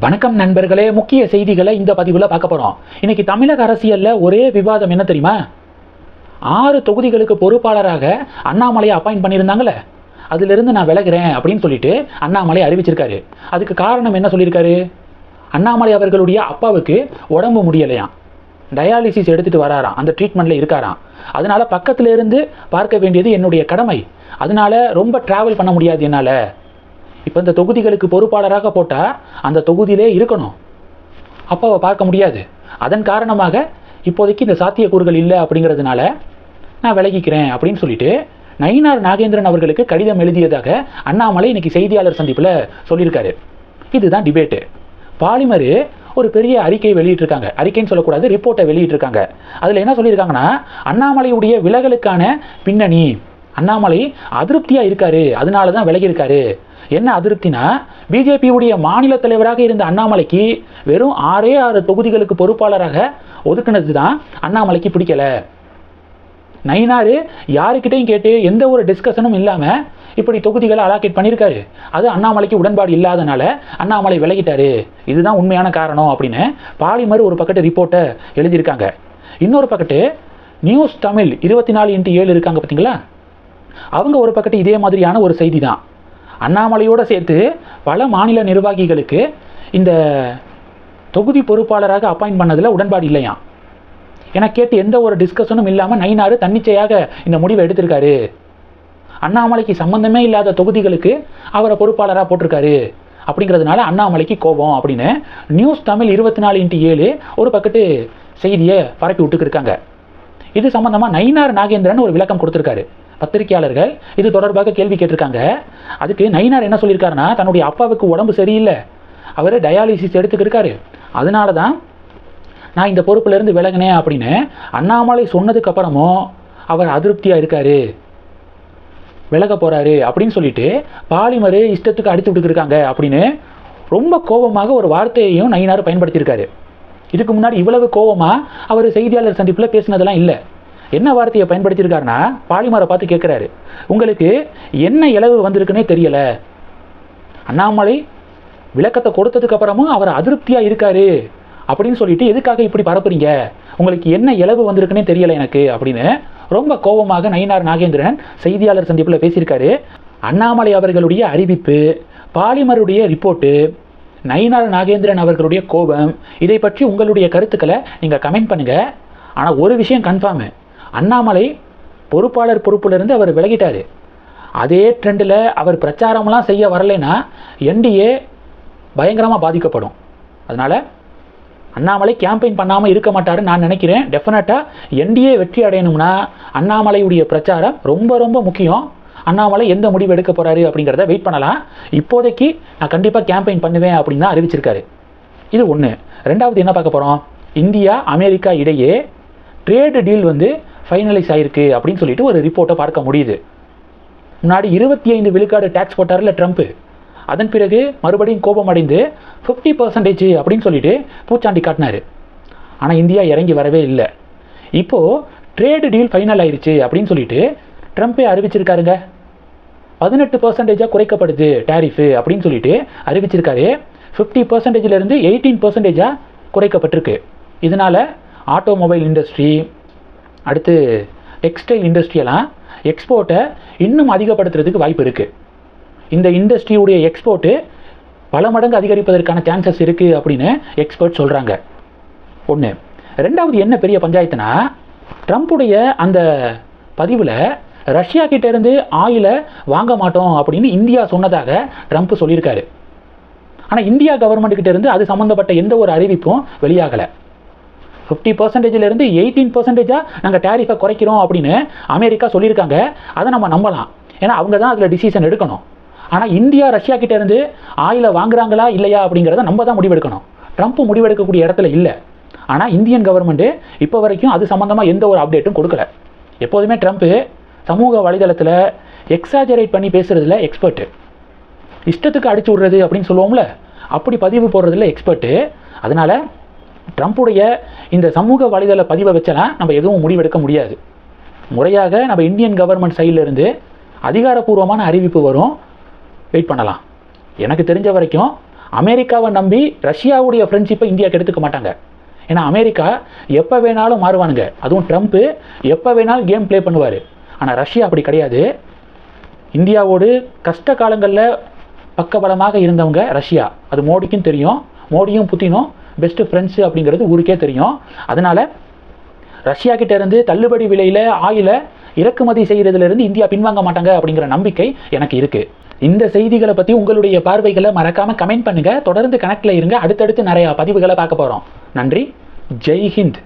வணக்கம் நண்பர்களே முக்கிய செய்திகளை இந்த பதிவில் பார்க்க போகிறோம் இன்னைக்கு தமிழக அரசியலில் ஒரே விவாதம் என்ன தெரியுமா? ஆறு தொகுதிகளுக்கு பொறுப்பாளராக அண்ணாமலையை அப்பாயிண்ட் பண்ணியிருந்தாங்களே. அதிலிருந்து நான் விலகிறேன் அப்படின்னு சொல்லிட்டு அண்ணாமலை அறிவிச்சிருக்காரு. அதுக்கு காரணம் என்ன சொல்லியிருக்காரு? அண்ணாமலை அவர்களுடைய அப்பாவுக்கு உடம்பு முடியலையாம். டயாலிசிஸ் எடுத்துகிட்டு வராராம். அந்த ட்ரீட்மெண்ட்டில் இருக்காராம். அதனால் பக்கத்தில் இருந்து பார்க்க வேண்டியது என்னுடைய கடமை. அதனால் ரொம்ப ட்ராவல் பண்ண முடியாது என்னால். இப்போ இந்த தொகுதிகளுக்கு பொறுப்பாளராக போட்டால் அந்த தொகுதியிலே இருக்கணும். அப்பாவை பார்க்க முடியாது. அதன் காரணமாக இப்போதைக்கு இந்த சாத்தியக்கூறுகள் இல்லை அப்படிங்கிறதுனால நான் விலகிக்கிறேன் அப்படின்னு சொல்லிட்டு நயினார் நாகேந்திரன் அவர்களுக்கு கடிதம் எழுதியதாக அண்ணாமலை இன்னைக்கு செய்தியாளர் சந்திப்பில் சொல்லியிருக்காரு. இதுதான் டிபேட்டு. பாலிமர் ஒரு பெரிய அறிக்கை வெளியிட்டிருக்காங்க. அறிக்கைன்னு சொல்லக்கூடாது ரிப்போர்ட்டை வெளியிட்டிருக்காங்க. அதில் என்ன சொல்லியிருக்காங்கன்னா அண்ணாமலையுடைய விலகலுக்கான பின்னணி அண்ணாமலை அதிருப்தியாக இருக்காரு. அதனால தான் விலகியிருக்காரு. என்ன அதிருப்தினா பிஜேபியுடைய மாநில தலைவராக இருந்த அண்ணாமலைக்கு வெறும் ஆறே ஆறு தொகுதிகளுக்கு பொறுப்பாளராக ஒதுக்கினது தான் அண்ணாமலைக்கு பிடிக்கல. நயினாரு யாருக்கிட்டையும் கேட்டு எந்த ஒரு டிஸ்கஷனும் இல்லாமல் இப்படி தொகுதிகளை அலாக்கேட் பண்ணியிருக்காரு அது அண்ணாமலைக்கு உடன்பாடு இல்லாதனால அண்ணாமலை விலகிட்டாரு. இதுதான் உண்மையான காரணம் அப்படின்னு பாலிமர் ஒரு பக்கத்து ரிப்போர்ட்டை எழுதியிருக்காங்க. இன்னொரு பக்கத்து நியூஸ் தமிழ் இருபத்தி நாலு இன்ட்டு ஏழு இருக்காங்க பார்த்தீங்களா அவங்க ஒரு பக்கத்து இதே மாதிரியான ஒரு செய்தி தான் அண்ணாமலையோடு சேர்த்து பல மாநில நிர்வாகிகளுக்கு இந்த தொகுதி பொறுப்பாளராக அப்பாயிண்ட் பண்ணதில் உடன்பாடு இல்லையா? என கேட்டு எந்த ஒரு டிஸ்கஷனும் இல்லாமல் நயினாரு தன்னிச்சையாக இந்த முடிவை எடுத்திருக்காரு. அண்ணாமலைக்கு சம்பந்தமே இல்லாத தொகுதிகளுக்கு அவரை பொறுப்பாளராக போட்டிருக்காரு. அப்படிங்கிறதுனால அண்ணாமலைக்கு கோபம் அப்படின்னு நியூஸ் தமிழ் இருபத்தி நாலு இன்ட்டு ஏழு ஒரு பக்கத்து செய்தியை பரப்பி விட்டுக்கிருக்காங்க இது சம்மந்தமாக நயினார் நாகேந்திரன் ஒரு விளக்கம் கொடுத்துருக்காரு. பத்திரிகையாளர்கள் இது தொடர்பாக கேள்வி கேட்டிருக்காங்க. அதுக்கு நயினார் என்ன சொல்லியிருக்காருன்னா தன்னுடைய அப்பாவுக்கு உடம்பு சரியில்லை. அவர் டயாலிசிஸ் எடுத்துக்கிருக்காரு அதனால தான் நான் இந்த பொறுப்பிலேருந்து விலகினேன் அப்படின்னு அண்ணாமலை சொன்னதுக்கப்புறமும் அவர் அதிருப்தியாக இருக்காரு. விலக போகிறாரு அப்படின்னு சொல்லிட்டு பாலிமரு இஷ்டத்துக்கு அடித்து விட்டுருக்காங்க அப்படின்னு ரொம்ப கோபமாக ஒரு வார்த்தையையும் நயினார் பயன்படுத்தியிருக்காரு. இதுக்கு முன்னாடி இவ்வளவு கோபமாக அவர் செய்தியாளர் சந்திப்பில் பேசினதெல்லாம் இல்லை. என்ன வார்த்தையை பயன்படுத்தியிருக்காருன்னா பாலிமரை பார்த்து கேட்குறாரு. உங்களுக்கு என்ன இளவு வந்திருக்குன்னே தெரியல. அண்ணாமலை விளக்கத்தை கொடுத்ததுக்கப்புறமும் அவர் அதிருப்தியாக இருக்காரு அப்படின்னு சொல்லிட்டு எதுக்காக இப்படி பரப்புறீங்க? உங்களுக்கு என்ன இளவு வந்திருக்குன்னே தெரியல எனக்கு அப்படின்னு ரொம்ப கோபமாக நயினார் நாகேந்திரன் செய்தியாளர் சந்திப்பில் பேசியிருக்காரு. அண்ணாமலை அவர்களுடைய அறிவிப்பு பாலிமருடைய ரிப்போர்ட்டு நயினார் நாகேந்திரன் அவர்களுடைய கோபம் இதை பற்றி உங்களுடைய கருத்துக்களை நீங்கள் கமெண்ட் பண்ணுங்கள் ஆனால் ஒரு விஷயம் கன்ஃபார்மு அண்ணாமலை பொறுப்பாளர் பொறுப்பிலிருந்து அவர் விலகிட்டார். அதே ட்ரெண்டில் அவர் பிரச்சாரம்லாம் செய்ய வரலைன்னா என்டிஏ பயங்கரமாக பாதிக்கப்படும். அதனால் அண்ணாமலை கேம்பெயின் பண்ணாமல் இருக்க மாட்டாருன்னு நான் நினைக்கிறேன். டெஃபினட்டாக என்டிஏ வெற்றி அடையணும்னா அண்ணாமலையுடைய பிரச்சாரம் ரொம்ப ரொம்ப முக்கியம். அண்ணாமலை எந்த முடிவு எடுக்க போகிறாரு அப்படிங்கிறத வெயிட் பண்ணலாம். இப்போதைக்கு நான் கண்டிப்பாக கேம்பெயின் பண்ணுவேன் அப்படின்னு தான் அறிவிச்சிருக்காரு. இது ஒன்று ரெண்டாவது என்ன பார்க்க போகிறோம் இந்தியா அமெரிக்கா இடையே ட்ரேடு டீல் வந்து ஃபைனலைஸ் ஆயிருக்கு அப்படின்னு சொல்லிட்டு ஒரு ரிப்போர்ட்டை பார்க்க முடியுது. முன்னாடி இருபத்தி ஐந்து விழுக்காடு டேக்ஸ் போட்டார்ல ட்ரம்ப்பு அதன் பிறகு மறுபடியும் கோபம் அடைந்து ஃபிஃப்டி பர்சன்டேஜ் அப்படின்னு சொல்லிட்டு பூச்சாண்டி காட்டினார். ஆனால் இந்தியா இறங்கி வரவே இல்லை. இப்போது ட்ரேடு டீல் ஃபைனல் ஆயிடுச்சு அப்படின்னு சொல்லிட்டு ட்ரம்ப்பே அறிவிச்சிருக்காருங்க. பதினெட்டு பர்சன்டேஜாக குறைக்கப்படுது டேரிஃபு அப்படின்னு சொல்லிட்டு அறிவிச்சிருக்காரு. ஃபிஃப்டி பர்சன்டேஜிலேருந்து எயிட்டீன் பர்சன்டேஜாக குறைக்கப்பட்டிருக்கு. இதனால் ஆட்டோமொபைல் இண்டஸ்ட்ரி அடுத்து டெக்ஸ்டைல் இண்டஸ்ட்ரியெல்லாம் எக்ஸ்போர்ட்டை இன்னும் அதிகப்படுத்துறதுக்கு வாய்ப்பு இருக்குது இந்த இண்டஸ்ட்ரியுடைய எக்ஸ்போர்ட்டு பல மடங்கு அதிகரிப்பதற்கான சான்சஸ் இருக்குது அப்படின்னு எக்ஸ்பர்ட் சொல்கிறாங்க ஒன்று ரெண்டாவது என்ன பெரிய பஞ்சாயத்துனா ட்ரம்ப்புடைய அந்த பதிவில் ரஷ்யா கிட்டேருந்து ஆயிலை வாங்க மாட்டோம் அப்படின்னு இந்தியா சொன்னதாக ட்ரம்ப் சொல்லியிருக்காரு. ஆனால் இந்தியா கவர்மெண்ட் கிட்டேருந்து அது சம்மந்தப்பட்ட எந்த ஒரு அறிவிப்பும் வெளியாகலை. ஃபிஃப்டி பர்சன்டேஜிலிருந்து எயிட்டீன் பர்சன்டேஜாக நாங்கள் டேரிஃபை குறைக்கிறோம் அப்படின்னு அமெரிக்கா சொல்லியிருக்காங்க. அதை நம்ம நம்பலாம். ஏன்னா அவங்க தான் அதில் டிசிஷன் எடுக்கணும். ஆனால் இந்தியா ரஷ்யா கிட்டேருந்து ஆயிலை வாங்குறாங்களா இல்லையா அப்படிங்கிறத நம்ம தான் முடிவெடுக்கணும். ட்ரம்ப் முடிவெடுக்கக்கூடிய இடத்துல இல்லை. ஆனால் இந்தியன் கவர்மெண்ட்டு இப்போ வரைக்கும் அது சம்மந்தமாக எந்த ஒரு அப்டேட்டும் கொடுக்கல. எப்போதுமே ட்ரம்ப்பு சமூக வலைதளத்தில் எக்ஸாஜரேட் பண்ணி பேசுகிறதுல எக்ஸ்பர்ட்டு இஷ்டத்துக்கு அடிச்சு விட்றது அப்படின்னு சொல்லுவோம்ல அப்படி பதிவு போடுறதுல எக்ஸ்பர்ட்டு அதனால் ட்ரம்ப்புடைய இந்த சமூக வலைதள பதிவை வச்செல்லாம் நம்ம எதுவும் முடிவெடுக்க முடியாது. முறையாக நம்ம இந்தியன் கவர்மெண்ட் சைட்லேருந்து அதிகாரப்பூர்வமான அறிவிப்பு வரும். வெயிட் பண்ணலாம். எனக்கு தெரிஞ்ச வரைக்கும் அமெரிக்காவை நம்பி ரஷ்யாவுடைய ஃப்ரெண்ட்ஷிப்பை இந்தியா கெடுத்துக்க மாட்டாங்க. ஏன்னா அமெரிக்கா எப்போ வேணாலும் மாறுவானுங்க. அதுவும் ட்ரம்ப்பு எப்போ வேணாலும் கேம் ப்ளே பண்ணுவார். ஆனால் ரஷ்யா அப்படி கிடையாது. இந்தியாவோடு கஷ்ட காலங்களில் பக்கபலமாக இருந்தவங்க ரஷ்யா. அது மோடிக்கும் தெரியும். மோடியும் புத்தினும் பெஸ்ட் ஃப்ரெண்ட்ஸு அப்படிங்கிறது ஊருக்கே தெரியும். அதனால் ரஷ்யா இருந்து தள்ளுபடி விலையில் ஆயிலை இறக்குமதி செய்கிறதுலேருந்து இந்தியா பின்வாங்க மாட்டாங்க அப்படிங்கிற நம்பிக்கை எனக்கு இருக்குது இந்த செய்திகளை பற்றி உங்களுடைய பார்வைகளை மறக்காமல் கமெண்ட் பண்ணுங்கள் தொடர்ந்து கனெக்டில் இருங்க. அடுத்தடுத்து நிறையா பதிவுகளை பார்க்க போகிறோம் நன்றி. ஜெய் ஹிந்த்.